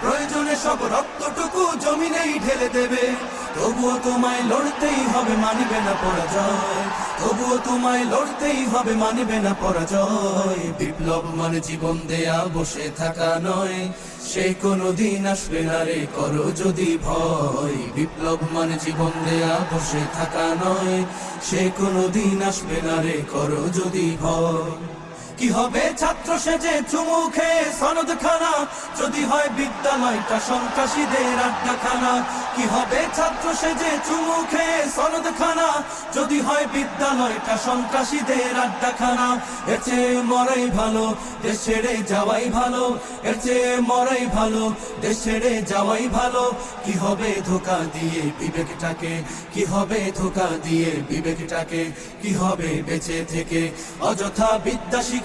প্রয়োজনে সব রক্তটুকু জমিনেই ঢেলে দেবে। তবুও তোমায় লড়তেই হবে, মানিবে না পরাজয়। তবুও তোমায় লড়তেই হবে, মানিবে না পরাজয়। বিপ্লব মানে জীবন দেয়া, বসে থাকা নয়। সে কোনো দিন আসবে না রে, করো যদি ভয়। বিপ্লব মানে জীবন দেয়া, বসে থাকা নয়। সে কোনো দিন আসবে না রে, করো যদি ভয়। কি হবে? ছাত্র সেজে চুমুখে সনদ খানা যদি হয় বিদ্যালয়টা সন্ত্রাসীদের কি হবে? ছাত্র সেজে চুমুখে সনদ খানা যদি হয় বিদ্যালয়টা সন্ত্রাসীদের এর চেয়ে মরাই ভালো, দেশ ছেড়ে যাওয়াই ভালো। এর চেয়ে মরাই ভালো, দেশ ছেড়ে যাওয়াই ভালো। কি হবে ধোকা দিয়ে বিবেকটাকে? কি হবে ধোকা দিয়ে বিবেকটাকে? কি হবে বেঁচে থেকে? অযথা বিদ্যা শিখে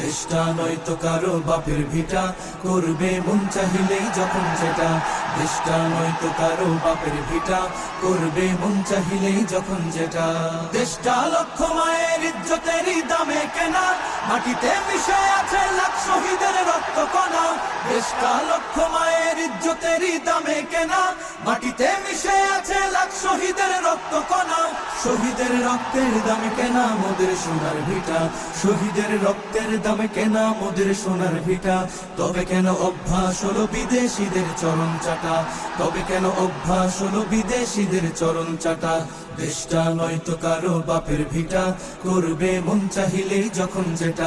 দেশটা নয়তো কারও বাপের ভিটা। করবে মন চাহিলেই যখন যেটা দেশটা নয়তো কারও বাপের ভিটা। করবে মন চাহিলেই যখন যেটা দেশটা লক্ষ মায়ের ইজ্জতেরই দামে কেনা। মাটিতে মিশে আছে লাখ শহীদের রক্ত কণা দেশটা লক্ষ মায়ের ইজ্জতেরই দামে কেনা। মাটিতে মিশে আছে লাখ শহীদের রক্ত কণা শহীদের রক্তের দামে কেনা মোদের সোনার ভিটা। শহীদের রক্তের দামে কেনা মোদের সোনার ভিটা। তবে কেন অভ্যাস হলো বিদেশিদের চরণ চাটা? তবে কেন অভ্যাস হলো বিদেশিদের চরণ চাটা? দেশটা নয়তো কারও বাপের ভিটা। করবে মন চাহিলেই যখন যেটা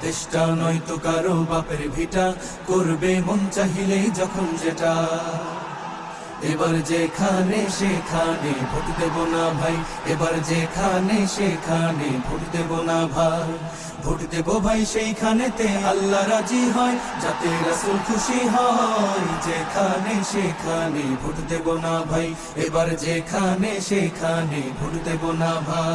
দেশটা নয়তো কারও বাপের ভিটা। করবে মন যখন যেটা। এবার যেখানে সেখানে ভোট দেব না ভাই। এবার যেখানে সেখানে ভোট দেব না ভাই। ভোট দেব ভাই আল্লাহ রাজি হয়, যাতে রাসূল খুশি হয়। যেখানে সেখানে ভোট দেব না ভাই, এবার যেখানে সেখানে ভোট দেব না ভাই।